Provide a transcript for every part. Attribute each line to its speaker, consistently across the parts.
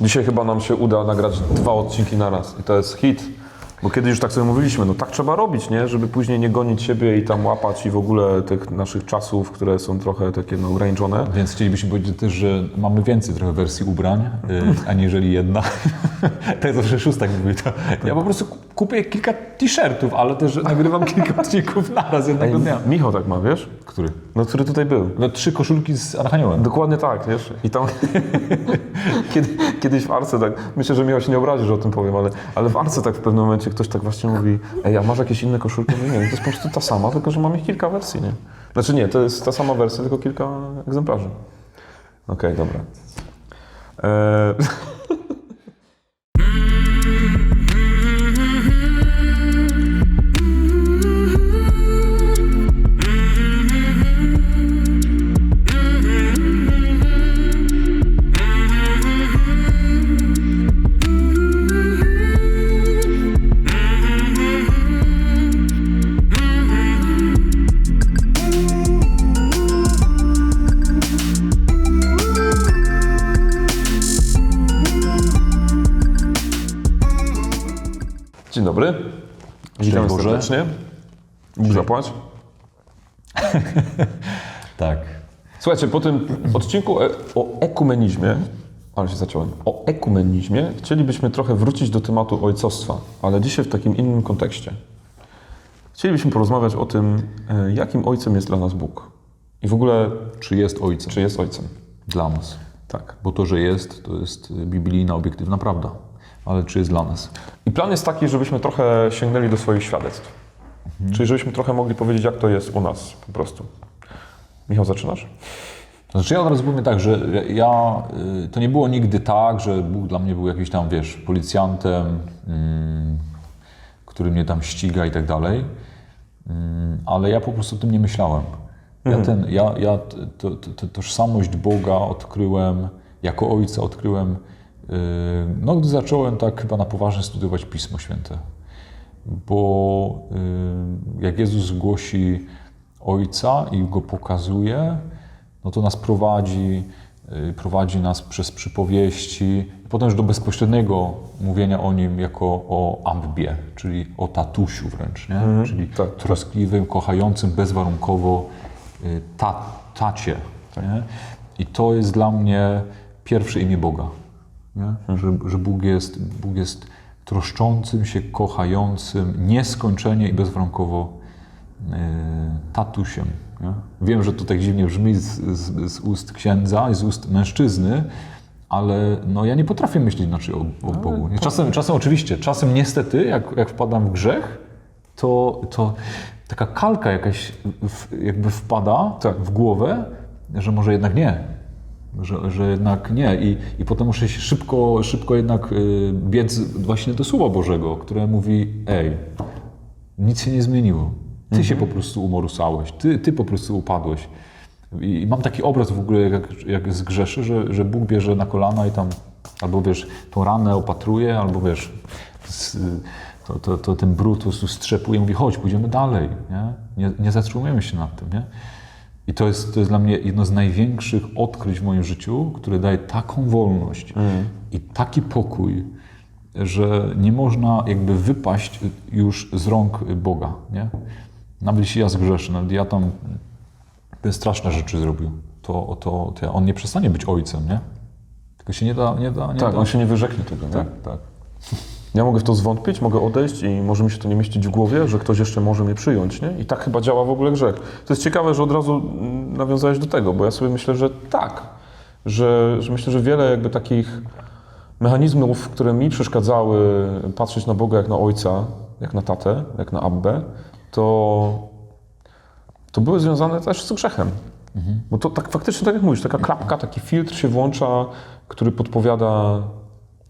Speaker 1: Dzisiaj chyba nam się uda nagrać dwa odcinki na raz i to jest hit. Bo kiedyś już tak sobie mówiliśmy, no tak trzeba robić, nie? Żeby później nie gonić siebie i tam łapać i w ogóle tych naszych czasów, które są trochę takie no, ograniczone.
Speaker 2: Więc chcielibyśmy powiedzieć też, że mamy więcej trochę wersji ubrań, y, aniżeli jedna. tak zawsze szóstak mówi to. Ja po prostu kupię kilka t-shirtów, ale też nagrywam kilka odcinków naraz jednego dnia.
Speaker 1: Michał tak ma, wiesz?
Speaker 2: Który?
Speaker 1: No, który tutaj był.
Speaker 2: No trzy koszulki z Archaniołem.
Speaker 1: Dokładnie tak, wiesz? I tam kiedy, kiedyś w Arce tak, myślę, że Michał się nie obrazi, że o tym powiem, ale, ale w Arce tak w pewnym momencie ktoś tak właśnie mówi, ej, a masz jakieś inne koszulki? No nie, to jest po prostu ta sama, tylko że mam ich kilka wersji, nie? Znaczy nie, to jest ta sama wersja, tylko kilka egzemplarzy. Okej, dobra. Eee, dobry. Witamy
Speaker 2: Boże.
Speaker 1: serdecznie. Bóg zapłać.
Speaker 2: Tak.
Speaker 1: Słuchajcie, po tym odcinku e- o ekumenizmie, ale się zacząłem, o ekumenizmie, chcielibyśmy trochę wrócić do tematu ojcostwa, ale dzisiaj w takim innym kontekście. Chcielibyśmy porozmawiać o tym, e, jakim ojcem jest dla nas Bóg. I w ogóle,
Speaker 2: Czy jest ojcem
Speaker 1: czy jest ojcem.
Speaker 2: dla nas?
Speaker 1: Tak.
Speaker 2: Bo to, że jest, to jest biblijna, obiektywna prawda. Ale czy jest dla nas?
Speaker 1: I plan jest taki, żebyśmy trochę sięgnęli do swoich świadectw. Czyli żebyśmy trochę mogli powiedzieć, jak to jest u nas po prostu. Michał, zaczynasz?
Speaker 2: Znaczy ja od razu powiem tak, że ja, y, to nie było nigdy tak, że Bóg dla mnie był jakiś tam, wiesz, policjantem, mm, który mnie tam ściga i tak dalej, Mm, ale ja po prostu o tym nie myślałem. Ja, ten, ja, ja to, to, to, tożsamość Boga odkryłem, jako Ojca odkryłem, no gdy zacząłem tak chyba na poważnie studiować Pismo Święte. Bo y, jak Jezus głosi Ojca i go pokazuje, no to nas prowadzi, y, prowadzi nas przez przypowieści, potem już do bezpośredniego mówienia o nim jako o Abbie, czyli o tatusiu wręcz, nie? czyli
Speaker 1: tak, tak.
Speaker 2: troskliwym, kochającym bezwarunkowo ta, tacie. Nie? I to jest dla mnie pierwsze imię Boga. Nie? Że, że Bóg, jest, Bóg jest troszczącym się, kochającym, nieskończenie i bezwarunkowo y, tatusiem. Nie? Wiem, że to tak dziwnie brzmi z, z, z ust księdza i z ust mężczyzny, ale no, ja nie potrafię myśleć inaczej o, o Bogu. Czasem, czasem oczywiście, czasem niestety, jak, jak wpadam w grzech, to, to taka kalka jakaś w, jakby wpada
Speaker 1: Tak.
Speaker 2: w głowę, że może jednak nie. Że, że jednak nie. I, I potem muszę się szybko, szybko jednak y, biec właśnie do Słowa Bożego, które mówi: Ej, nic się nie zmieniło. Ty się po prostu umorusałeś, ty, ty po prostu upadłeś. I, mam taki obraz w ogóle, jak, jak zgrzeszy, że, że Bóg bierze na kolana i tam albo wiesz, tą ranę opatruje, albo wiesz, to, to, to ten brud po prostu strzepuje i mówi, chodź, pójdziemy dalej. Nie, nie, nie zatrzymujemy się nad tym. Nie? I to jest, to jest dla mnie jedno z największych odkryć w moim życiu, które daje taką wolność i taki pokój, że nie można jakby wypaść już z rąk Boga. Nie? Nawet jeśli ja zgrzeszę, nawet ja tam straszne rzeczy zrobił, to, to, to on nie przestanie być ojcem, nie? Tylko się nie da... Nie da nie
Speaker 1: Tak,
Speaker 2: da.
Speaker 1: on się nie wyrzeknie tego, nie?
Speaker 2: tak, tak.
Speaker 1: Ja mogę w to zwątpić, mogę odejść i może mi się to nie mieścić w głowie, że ktoś jeszcze może mnie przyjąć, nie? I tak chyba działa w ogóle grzech. To jest ciekawe, że od razu mm, nawiązałeś do tego, bo ja sobie myślę, że tak. Że, że myślę, że wiele jakby takich mechanizmów, które mi przeszkadzały patrzeć na Boga jak na ojca, jak na tatę, jak na Abbę, to, to były związane też z grzechem. Bo to tak faktycznie, tak jak mówisz, taka klapka, taki filtr się włącza, który podpowiada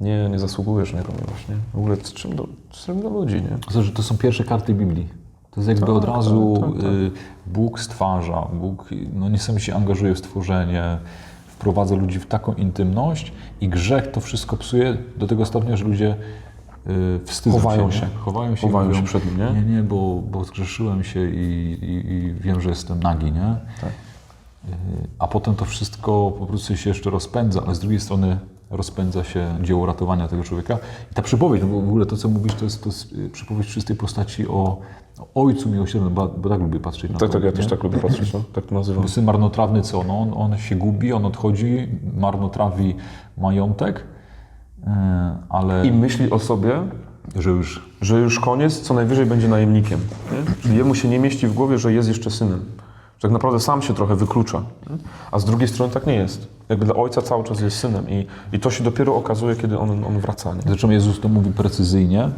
Speaker 1: nie, nie zasługujesz na niego właśnie. W ogóle z czym do, z czym do ludzi, nie?
Speaker 2: To, że to są pierwsze karty Biblii. To jest jakby
Speaker 1: Tak,
Speaker 2: od razu
Speaker 1: tak, tak, tak.
Speaker 2: y, Bóg stwarza, Bóg no, niesamowicie się angażuje w stworzenie, wprowadza ludzi w taką intymność i grzech to wszystko psuje do tego stopnia, że ludzie y, wstydzą
Speaker 1: Chowają
Speaker 2: się.
Speaker 1: się.
Speaker 2: nie? Chowają się,
Speaker 1: Chowają
Speaker 2: mówią,
Speaker 1: się przed nim, nie?
Speaker 2: Nie, nie, bo, bo zgrzeszyłem się i, i, i wiem, że jestem nagi, nie?
Speaker 1: Tak.
Speaker 2: Y, A potem to wszystko po prostu się jeszcze rozpędza, ale z drugiej strony rozpędza się dzieło ratowania tego człowieka. I ta przypowieść, no bo w ogóle to, co mówisz, to jest, to jest y, przypowieść w czystej postaci o, Ojcu Miłosiernym, bo, bo tak lubię patrzeć na
Speaker 1: Tak,
Speaker 2: to.
Speaker 1: tak, ja
Speaker 2: nie?
Speaker 1: też tak lubię patrzeć, no. tak to nazywam.
Speaker 2: Bo Syn marnotrawny co? No, on, on się gubi, on odchodzi, marnotrawi majątek, yy, ale
Speaker 1: I myśli o sobie,
Speaker 2: że już
Speaker 1: że już koniec, co najwyżej będzie najemnikiem. Nie? Czyli jemu się nie mieści w głowie, że jest jeszcze synem. Że tak naprawdę sam się trochę wyklucza. Nie? A z drugiej strony tak nie jest. Jakby dla ojca cały czas jest synem i, i to się dopiero okazuje, kiedy on, on wraca. Nie?
Speaker 2: Zresztą Jezus to mówi precyzyjnie,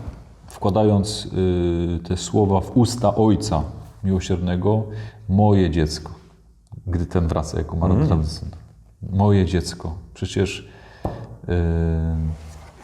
Speaker 2: wkładając y, te słowa w usta Ojca Miłosiernego, moje dziecko, gdy ten wraca jako marnotrawny syn. Moje dziecko. Przecież y,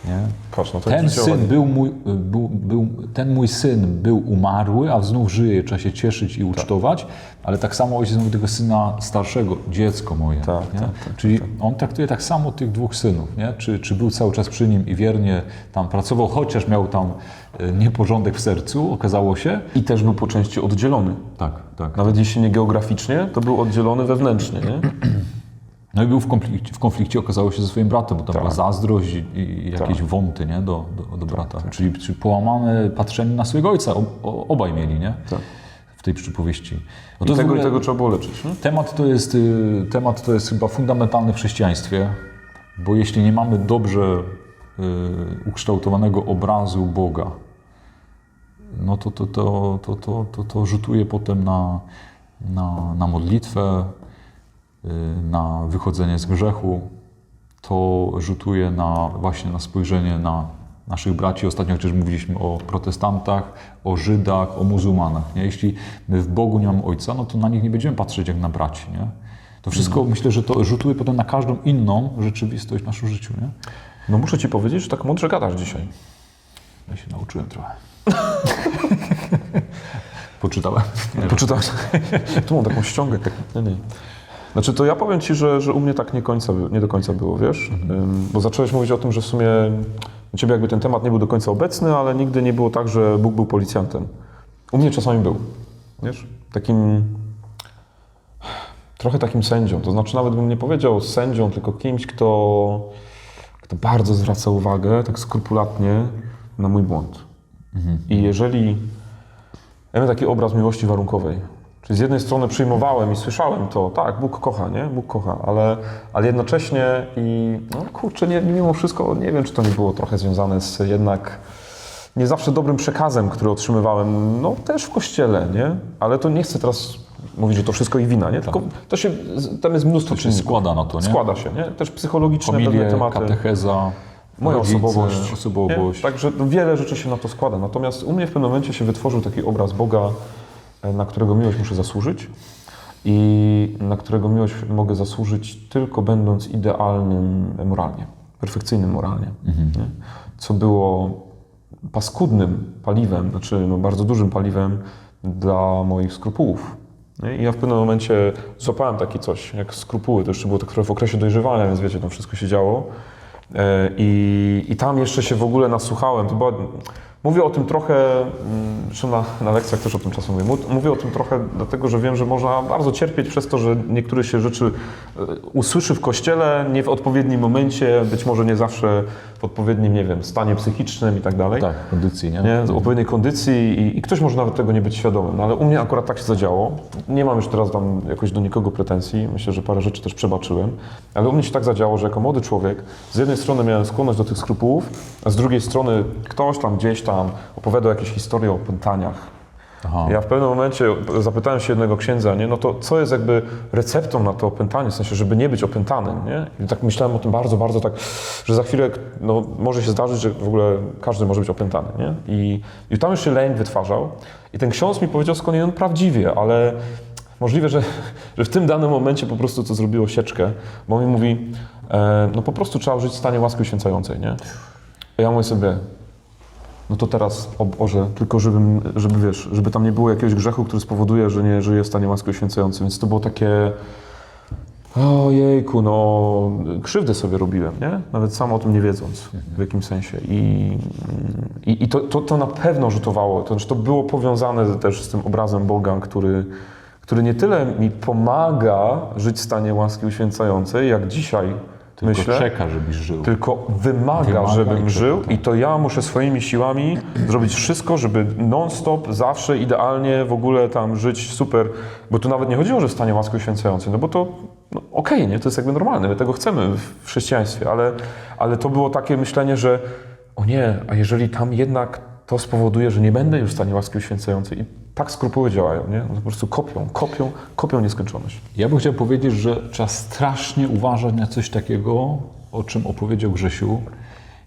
Speaker 2: nie?
Speaker 1: Patrz, no
Speaker 2: ten syn był mój, był, był, ten mój syn był umarły, a znów żyje, trzeba się cieszyć i ucztować, ale tak samo ojciec mówi tego syna starszego, dziecko moje.
Speaker 1: Tak, tak, tak,
Speaker 2: Czyli on traktuje tak samo tych dwóch synów, nie? Czy, czy był cały czas przy nim i wiernie tam pracował, chociaż miał tam y, nieporządek w sercu, okazało się.
Speaker 1: I też był po części oddzielony.
Speaker 2: Tak, tak.
Speaker 1: Nawet jeśli nie geograficznie, to był oddzielony wewnętrznie. Nie?
Speaker 2: No i był w konflikcie, w konflikcie okazało się ze swoim bratem, bo tam
Speaker 1: Tak.
Speaker 2: była zazdrość i, i jakieś
Speaker 1: Tak.
Speaker 2: wąty nie? Do, do, do brata. Czyli, czyli połamane patrzenie na swojego ojca, ob, o- obaj mieli, nie?
Speaker 1: Tak.
Speaker 2: W tej przypowieści. No
Speaker 1: I
Speaker 2: to w
Speaker 1: tego, I tego trzeba było leczyć. Nie?
Speaker 2: Temat to, jest, y, temat to jest chyba fundamentalny w chrześcijaństwie, bo jeśli nie mamy dobrze y, ukształtowanego obrazu Boga, no to to, to, to, to, to, to rzutuje potem na, na, na modlitwę, na wychodzenie z grzechu, to rzutuje na właśnie na spojrzenie na naszych braci. Ostatnio przecież mówiliśmy o protestantach, o Żydach, o muzułmanach. Nie? Jeśli my w Bogu nie mamy Ojca, no to na nich nie będziemy patrzeć jak na braci. Nie? To wszystko myślę, że to rzutuje potem na każdą inną rzeczywistość w naszym życiu. Nie?
Speaker 1: No muszę ci powiedzieć, że tak mądrze gadasz dzisiaj.
Speaker 2: Ja się nauczyłem trochę. Poczytałem.
Speaker 1: Poczytałeś? tu mam taką ściągę. Tak, nie, nie. Znaczy to ja powiem Ci, że, że u mnie tak nie, końca, nie do końca było, wiesz? Ym, Bo zacząłeś mówić o tym, że w sumie u Ciebie jakby ten temat nie był do końca obecny, ale nigdy nie było tak, że Bóg był policjantem. U mnie czasami był, wiesz? Takim... Trochę takim sędzią. To znaczy nawet bym nie powiedział sędzią, tylko kimś, kto, kto bardzo zwraca uwagę, tak skrupulatnie, na mój błąd. I jeżeli ja miałem taki obraz miłości warunkowej. Czyli z jednej strony przyjmowałem i słyszałem to, tak, Bóg kocha, nie? Bóg kocha, ale, ale jednocześnie i no kurczę, nie, mimo wszystko nie wiem, czy to nie było trochę związane z jednak nie zawsze dobrym przekazem, który otrzymywałem, no też w kościele, nie? Ale to nie chcę teraz mówić, że to wszystko ich wina, nie? Tylko to się, tam jest mnóstwo
Speaker 2: To się
Speaker 1: czynników.
Speaker 2: składa na to, nie?
Speaker 1: Składa się, nie? Też psychologiczne pewne
Speaker 2: Familie,
Speaker 1: tematy.
Speaker 2: katecheza,
Speaker 1: Moja
Speaker 2: rodzice,
Speaker 1: osobowość.
Speaker 2: osobowość.
Speaker 1: Nie? Także no, wiele rzeczy się na to składa. Natomiast u mnie w pewnym momencie się wytworzył taki obraz Boga, na którego miłość muszę zasłużyć i na którego miłość mogę zasłużyć tylko będąc idealnym moralnie, perfekcyjnym moralnie. Nie? Co było paskudnym paliwem, znaczy no, bardzo dużym paliwem dla moich skrupułów. I ja w pewnym momencie złapałem takie coś, jak skrupuły. To jeszcze było tak trochę w okresie dojrzewania, więc wiecie, tam wszystko się działo. E, I, I tam jeszcze się w ogóle nasłuchałem. To była, mówię o tym trochę, mm, zresztą na, na lekcjach też o tym czasem mówię. Mówię o tym trochę dlatego, że wiem, że można bardzo cierpieć przez to, że niektóre się rzeczy e, usłyszy w kościele, nie w odpowiednim momencie, być może nie zawsze w odpowiednim, nie wiem, stanie psychicznym i tak dalej
Speaker 2: Tak, kondycji, nie?
Speaker 1: nie? z odpowiedniej kondycji i, i ktoś może nawet tego nie być świadomym, no ale u mnie akurat tak się zadziało. Nie mam już teraz tam jakoś do nikogo pretensji, myślę, że parę rzeczy też przebaczyłem, ale u mnie się tak zadziało, że jako młody człowiek z jednej strony miałem skłonność do tych skrupułów, a z drugiej strony ktoś tam gdzieś tam opowiadał jakieś historie o opętaniach.
Speaker 2: Aha.
Speaker 1: Ja w pewnym momencie zapytałem się jednego księdza, nie? no to co jest jakby receptą na to opętanie, w sensie, żeby nie być opętanym, nie? I tak myślałem o tym bardzo, bardzo tak, że za chwilę no, może się zdarzyć, że w ogóle każdy może być opętany, nie? I, i tam się lęk wytwarzał i ten ksiądz mi powiedział skądinąd prawdziwie, ale możliwe, że, że w tym danym momencie po prostu to zrobiło sieczkę, bo on mi mówi, e, no po prostu trzeba żyć w stanie łaski uświęcającej, nie? A ja mówię sobie, no to teraz, o Boże, tylko żebym, żeby wiesz, żeby tam nie było jakiegoś grzechu, który spowoduje, że nie żyję w stanie łaski uświęcającej. Więc to było takie, ojejku, no krzywdę sobie robiłem, nie? Nawet sam o tym nie wiedząc w jakimś sensie. I, i, i to, to, to na pewno rzutowało, to, znaczy to było powiązane też z tym obrazem Boga, który, który nie tyle mi pomaga żyć w stanie łaski uświęcającej, jak dzisiaj
Speaker 2: Tylko
Speaker 1: myślę,
Speaker 2: czeka, żebyś żył.
Speaker 1: tylko wymaga,
Speaker 2: Wymaga
Speaker 1: żebym żył
Speaker 2: czeka,
Speaker 1: i to ja muszę swoimi siłami zrobić wszystko, żeby non-stop, zawsze, idealnie w ogóle tam żyć super, bo tu nawet nie chodziło, że stanie łaski uświęcającej, no bo to no, okej, nie, to jest jakby normalne, my tego chcemy w chrześcijaństwie, ale, ale to było takie myślenie, że o nie, a jeżeli tam jednak to spowoduje, że nie będę już w stanie łaski uświęcającej tak skrupuły działają, nie? Po prostu kopią, kopią, kopią nieskończoność.
Speaker 2: Ja bym chciał powiedzieć, że trzeba strasznie uważać na coś takiego, o czym opowiedział Grzesiu.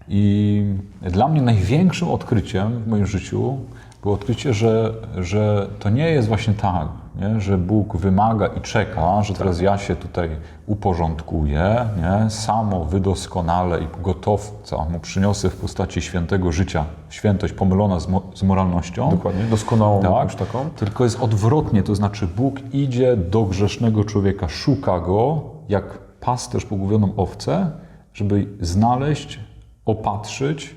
Speaker 2: I dla mnie największym odkryciem w moim życiu było odkrycie, że, że to nie jest właśnie tak, nie? że Bóg wymaga i czeka, że teraz ja się tutaj uporządkuję, nie? samo wydoskonalę i gotowca mu przyniosę w postaci świętego życia, świętość pomylona z, mo- z moralnością.
Speaker 1: Dokładnie, doskonałą
Speaker 2: Tak,
Speaker 1: taką.
Speaker 2: tylko jest odwrotnie, to znaczy Bóg idzie do grzesznego człowieka, szuka go jak pasterz pogubioną owcę, żeby znaleźć, opatrzyć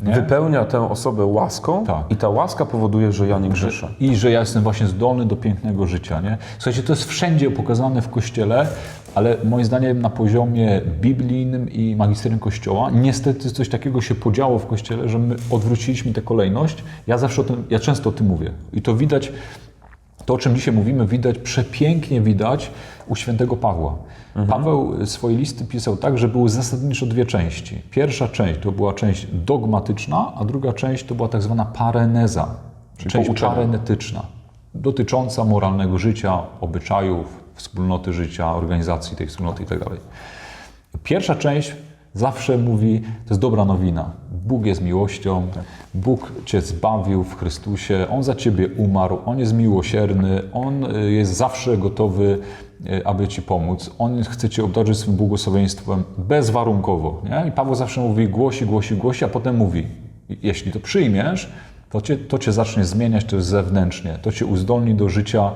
Speaker 2: nie?
Speaker 1: Wypełnia tę osobę łaską
Speaker 2: Tak.
Speaker 1: i ta łaska powoduje, że ja nie grzeszę.
Speaker 2: i że ja jestem właśnie zdolny do pięknego życia. Nie? Słuchajcie, to jest wszędzie pokazane w Kościele, ale moim zdaniem na poziomie biblijnym i magisterium Kościoła niestety coś takiego się podziało w Kościele, że my odwróciliśmy tę kolejność. Ja zawsze o tym, ja często o tym mówię i to widać, to o czym dzisiaj mówimy, widać, przepięknie widać u świętego Pawła. Paweł swoje listy pisał tak, że były zasadniczo dwie części. Pierwsza część to była część dogmatyczna, a druga część to była tak zwana pareneza, część
Speaker 1: pouczenie.
Speaker 2: parenetyczna, dotycząca moralnego życia, obyczajów, wspólnoty życia, organizacji tej wspólnoty itd. Pierwsza część zawsze mówi, to jest dobra nowina. Bóg jest miłością, Bóg Cię zbawił w Chrystusie, On za Ciebie umarł, On jest miłosierny, On jest zawsze gotowy, aby Ci pomóc. On chce Cię obdarzyć swym błogosławieństwem bezwarunkowo. Nie? I Paweł zawsze mówi, głosi, głosi, głosi, a potem mówi, jeśli to przyjmiesz, to cię, to cię zacznie zmieniać też zewnętrznie. To cię uzdolni do życia,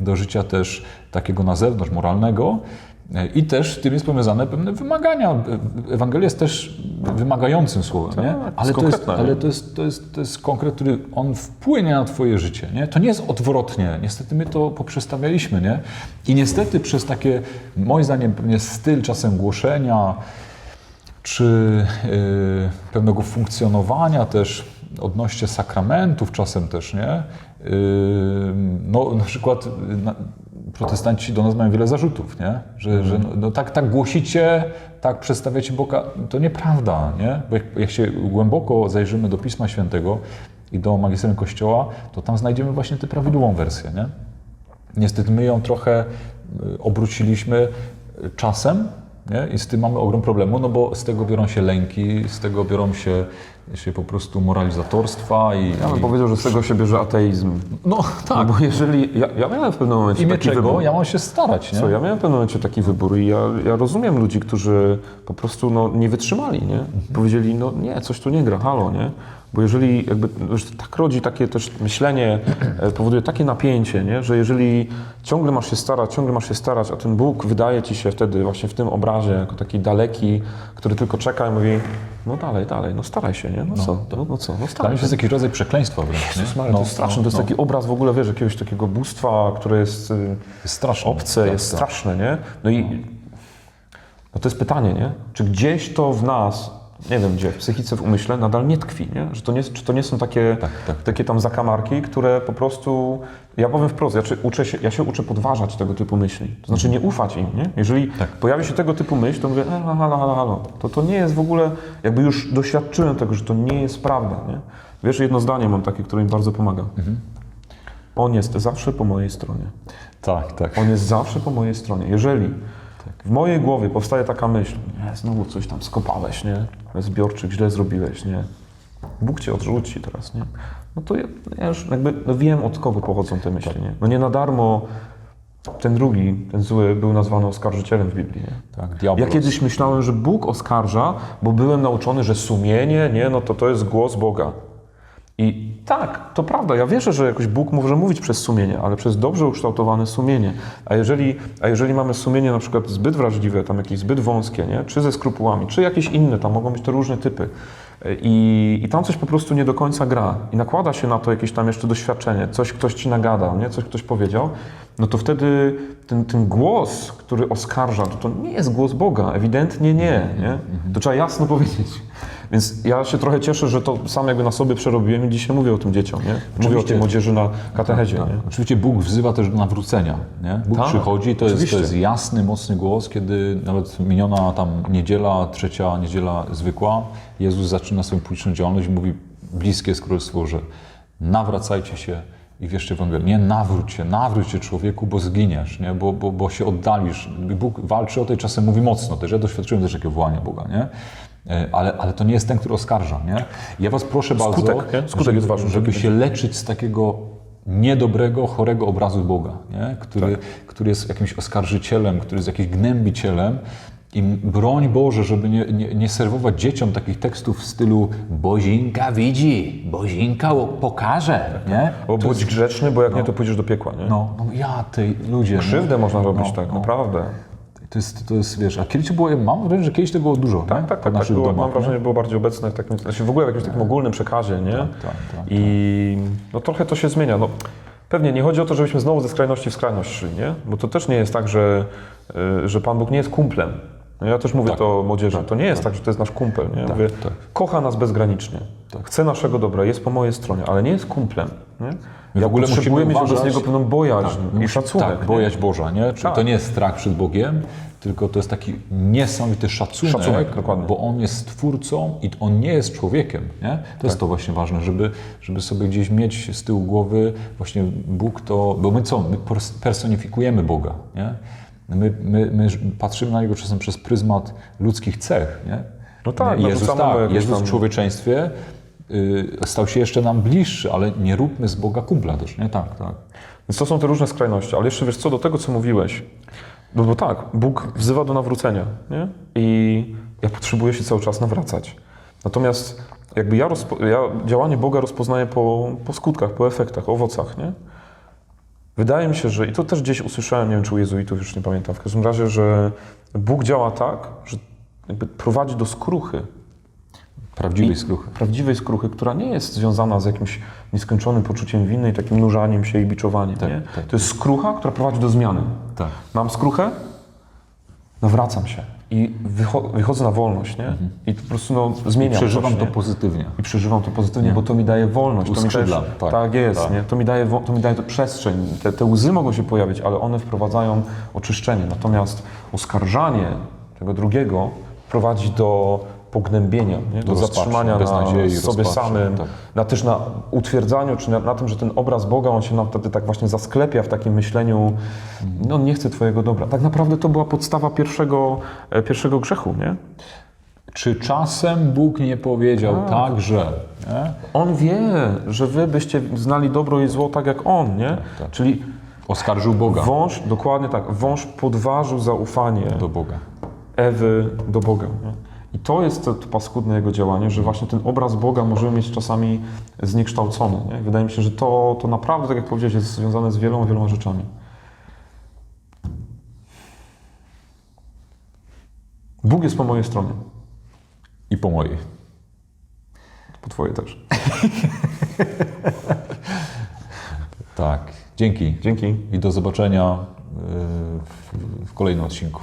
Speaker 2: do życia też takiego na zewnątrz, moralnego. I też z tym jest powiązane pewne wymagania. Ewangelia jest też wymagającym słowem, nie?
Speaker 1: Tak,
Speaker 2: ale, to jest,
Speaker 1: nie?
Speaker 2: ale to, jest, to, jest, to jest konkret, który on wpłynie na twoje życie. Nie? To nie jest odwrotnie. Niestety my to poprzestawialiśmy. Nie? I niestety przez takie, moim zdaniem, pewnie styl czasem głoszenia, czy y, pewnego funkcjonowania też odnośnie sakramentów czasem też, nie? Y, no na przykład na, protestanci do nas mają wiele zarzutów, nie? Że, że no, no, tak, tak głosicie, tak przedstawiacie Boga, to nieprawda, nie? Bo jak, jak się głęboko zajrzymy do Pisma Świętego i do magisterium Kościoła, to tam znajdziemy właśnie tę prawidłową wersję, nie? Niestety my ją trochę y, obróciliśmy y, czasem nie? i z tym mamy ogrom problemu, no bo z tego biorą się lęki, z tego biorą się, się po prostu moralizatorstwa i...
Speaker 1: Ja bym
Speaker 2: i
Speaker 1: powiedział, że z tego się bierze ateizm.
Speaker 2: no
Speaker 1: No
Speaker 2: tak,
Speaker 1: bo jeżeli, ja, ja miałem w pewnym momencie
Speaker 2: imię
Speaker 1: taki
Speaker 2: czego
Speaker 1: wybór.
Speaker 2: ja mam się starać, nie?
Speaker 1: Co, ja miałem w pewnym momencie taki wybór i ja, ja rozumiem ludzi, którzy po prostu no, nie wytrzymali, nie? Powiedzieli, no nie, coś tu nie gra, halo, nie? Bo jeżeli jakby, już tak rodzi takie też myślenie, e, powoduje takie napięcie, nie? Że jeżeli ciągle masz się starać, ciągle masz się starać, a ten Bóg wydaje ci się wtedy właśnie w tym obrazie jako taki daleki, który tylko czeka i mówi, no dalej, dalej, no staraj się, nie? No, co, no, no co, no staraj się.
Speaker 2: jest jakiś rodzaj przekleństwa wręcz?
Speaker 1: Jezus Maria, to jest straszne, to jest taki obraz w ogóle, wiesz, jakiegoś takiego bóstwa, które jest... y,
Speaker 2: jest straszne.
Speaker 1: obce,
Speaker 2: Tak,
Speaker 1: jest
Speaker 2: tak.
Speaker 1: straszne, nie? No i no to jest pytanie, nie? Czy gdzieś to w nas, nie wiem gdzie, w psychice, w umyśle nadal nie tkwi, nie? Że to nie, czy to nie są takie,
Speaker 2: tak.
Speaker 1: takie tam zakamarki, które po prostu, ja powiem wprost, ja, czy, uczę się, ja się uczę podważać tego typu myśli. To znaczy nie ufać im, nie? Jeżeli
Speaker 2: Tak.
Speaker 1: pojawi się tego typu myśl, to mówię, e, halo, halo, halo, halo. To, to nie jest w ogóle, jakby już doświadczyłem tego, że to nie jest prawda, nie? Wiesz, jedno zdanie mam takie, które mi bardzo pomaga.
Speaker 2: Mhm.
Speaker 1: On jest zawsze po mojej stronie.
Speaker 2: Tak, tak.
Speaker 1: On jest zawsze po mojej stronie. Jeżeli w mojej głowie powstaje taka myśl, nie, znowu coś tam skopałeś, nie? Zbiorczyk, źle zrobiłeś, nie? Bóg cię odrzuci teraz, nie? No to ja, ja już jakby no wiem, od kogo pochodzą te myśli, nie? No nie na darmo ten drugi, ten zły, był nazwany oskarżycielem w Biblii, nie?
Speaker 2: tak
Speaker 1: Ja kiedyś myślałem, że Bóg oskarża, bo byłem nauczony, że sumienie, nie, no to to jest głos Boga. I tak, to prawda, ja wierzę, że jakoś Bóg może mówić przez sumienie, ale przez dobrze ukształtowane sumienie. A jeżeli, a jeżeli mamy sumienie na przykład zbyt wrażliwe, tam jakieś zbyt wąskie, nie, czy ze skrupułami, czy jakieś inne, tam mogą być to różne typy, i, i tam coś po prostu nie do końca gra. I nakłada się na to jakieś tam jeszcze doświadczenie, coś ktoś ci nagadał, nie, coś ktoś powiedział, no to wtedy ten, ten głos, który oskarża, to, to nie jest głos Boga, ewidentnie nie, nie. To trzeba jasno powiedzieć. Więc ja się trochę cieszę, że to sam jakby na sobie przerobiłem i dzisiaj mówię o tym dzieciom, nie? Mówię o
Speaker 2: Oczywiście.
Speaker 1: tej młodzieży na katechezie,
Speaker 2: Tak.
Speaker 1: nie?
Speaker 2: Oczywiście Bóg wzywa też do nawrócenia. Nie? Bóg
Speaker 1: Tak,
Speaker 2: przychodzi, to jest, to
Speaker 1: oczywiście.
Speaker 2: jest jasny, mocny głos, kiedy nawet miniona tam niedziela, trzecia niedziela zwykła, Jezus zaczyna swoją publiczną działalność i mówi, bliskie jest Królestwo, że nawracajcie się i wierzcie w Ewangelię. Nie nawróć się, nawróć się człowieku, bo zginiesz, nie? Bo, bo, bo się oddalisz. Bóg walczy o to i czasem mówi mocno też. Ja doświadczyłem też takiego wołania Boga, nie? E, Ale, ale to nie jest ten, który oskarża, nie? Ja was proszę bardzo,
Speaker 1: Skutek? Skutek
Speaker 2: żeby,
Speaker 1: jest ważny,
Speaker 2: żeby się leczyć z takiego niedobrego, chorego obrazu Boga, nie? Który, który jest jakimś oskarżycielem, który jest jakimś gnębicielem. I broń Boże, żeby nie, nie, nie serwować dzieciom takich tekstów w stylu Bozinka widzi, Bozinka pokaże, nie?
Speaker 1: Bo bądź
Speaker 2: jest-
Speaker 1: grzeczny, bo jak nie, to pójdziesz do piekła, nie?
Speaker 2: no, no ja tej ludzie.
Speaker 1: Krzywdę
Speaker 2: no.
Speaker 1: można robić
Speaker 2: No,
Speaker 1: tak,
Speaker 2: no.
Speaker 1: naprawdę.
Speaker 2: To jest, to jest, wiesz, a kiedyś to było, mam wrażenie, że kiedyś tego było dużo,
Speaker 1: Tak,
Speaker 2: nie?
Speaker 1: tak, tak. tak było,
Speaker 2: domach,
Speaker 1: mam
Speaker 2: nie?
Speaker 1: wrażenie, że było bardziej obecne w takim, znaczy w ogóle w jakimś takim ogólnym przekazie, nie?
Speaker 2: tak, tak,
Speaker 1: I no trochę to się zmienia. No, pewnie nie chodzi o to, żebyśmy znowu ze skrajności w skrajność szli, nie? Bo to też nie jest tak, że, y, że Pan Bóg nie jest kumplem. No ja też mówię
Speaker 2: Tak,
Speaker 1: to młodzieży. to nie jest tak, że to jest nasz kumpel, nie?
Speaker 2: Tak,
Speaker 1: Mówię,
Speaker 2: tak.
Speaker 1: Kocha nas bezgranicznie. Chce naszego dobra, jest po mojej stronie, ale nie jest kumplem, nie?
Speaker 2: My w
Speaker 1: ja
Speaker 2: ogóle musimy
Speaker 1: mieć wobec Niego pewną bojaźń i
Speaker 2: Musi-
Speaker 1: szacunek.
Speaker 2: Tak, bojaźń Boża, nie? Czyli
Speaker 1: Tak.
Speaker 2: to nie jest strach przed Bogiem, tylko to jest taki niesamowity szacunek,
Speaker 1: Szacunek, dokładnie.
Speaker 2: bo On jest Twórcą i On nie jest człowiekiem, nie? To jest to właśnie ważne, żeby, żeby sobie gdzieś mieć z tyłu głowy właśnie Bóg to, bo my co? My pers- personifikujemy Boga, nie? My, my, my patrzymy na Niego czasem przez pryzmat ludzkich cech, nie?
Speaker 1: No tak?
Speaker 2: Jezus, tak, Jezus w człowieczeństwie stał się jeszcze nam bliższy, ale nie róbmy z Boga kumpla też, nie? Tak, tak.
Speaker 1: Więc to są te różne skrajności, ale jeszcze wiesz co, do tego co mówiłeś, no bo tak, Bóg wzywa do nawrócenia, nie? I ja potrzebuję się cały czas nawracać. Natomiast jakby ja, ja działanie Boga rozpoznaję po, po skutkach, po efektach, owocach, nie? Wydaje mi się, że, i to też gdzieś usłyszałem, nie wiem czy u jezuitów, już nie pamiętam, w każdym razie, że Bóg działa tak, że jakby prowadzi do skruchy,
Speaker 2: Prawdziwej
Speaker 1: I-
Speaker 2: skruchy.
Speaker 1: prawdziwej skruchy, która nie jest związana z jakimś nieskończonym poczuciem winy i takim nurzaniem się i biczowaniem.
Speaker 2: Tak,
Speaker 1: nie?
Speaker 2: tak.
Speaker 1: To jest skrucha, która prowadzi do zmiany.
Speaker 2: Tak.
Speaker 1: Mam skruchę, nawracam się i wycho- wychodzę na wolność, nie? I po prostu no, zmieniam
Speaker 2: Przeżywam
Speaker 1: coś,
Speaker 2: to
Speaker 1: nie?
Speaker 2: pozytywnie.
Speaker 1: I przeżywam to pozytywnie, bo to mi daje wolność. To mi też,
Speaker 2: tak.
Speaker 1: tak, jest,
Speaker 2: Tak.
Speaker 1: Nie? To, mi daje, to mi daje przestrzeń. Te, te łzy mogą się pojawić, ale one wprowadzają oczyszczenie. Natomiast oskarżanie tego drugiego prowadzi do pognębienia, nie? do,
Speaker 2: Do rozpaczy,
Speaker 1: zatrzymania na sobie
Speaker 2: rozpaczy,
Speaker 1: samym,
Speaker 2: tak.
Speaker 1: na też na utwierdzaniu, czy na, na tym, że ten obraz Boga, on się nam wtedy tak właśnie zasklepia w takim myśleniu, no nie chcę Twojego dobra. Tak naprawdę to była podstawa pierwszego, e, pierwszego grzechu, nie?
Speaker 2: Czy czasem Bóg nie powiedział tak, że... Nie?
Speaker 1: On wie, że wy byście znali dobro i zło tak jak on, nie?
Speaker 2: tak.
Speaker 1: Czyli
Speaker 2: Oskarżył Boga
Speaker 1: wąż, dokładnie tak, wąż podważył zaufanie
Speaker 2: do Boga.
Speaker 1: Ewy do Boga. Nie? I to jest to, to paskudne jego działanie, że właśnie ten obraz Boga możemy mieć czasami zniekształcony. Nie? Wydaje mi się, że to, to naprawdę, tak jak powiedziałeś, jest związane z wieloma, wieloma rzeczami. Bóg jest po mojej stronie,
Speaker 2: I po mojej.
Speaker 1: po twojej też.
Speaker 2: Tak. Dzięki.
Speaker 1: Dzięki.
Speaker 2: I do zobaczenia y, w, w kolejnym odcinku.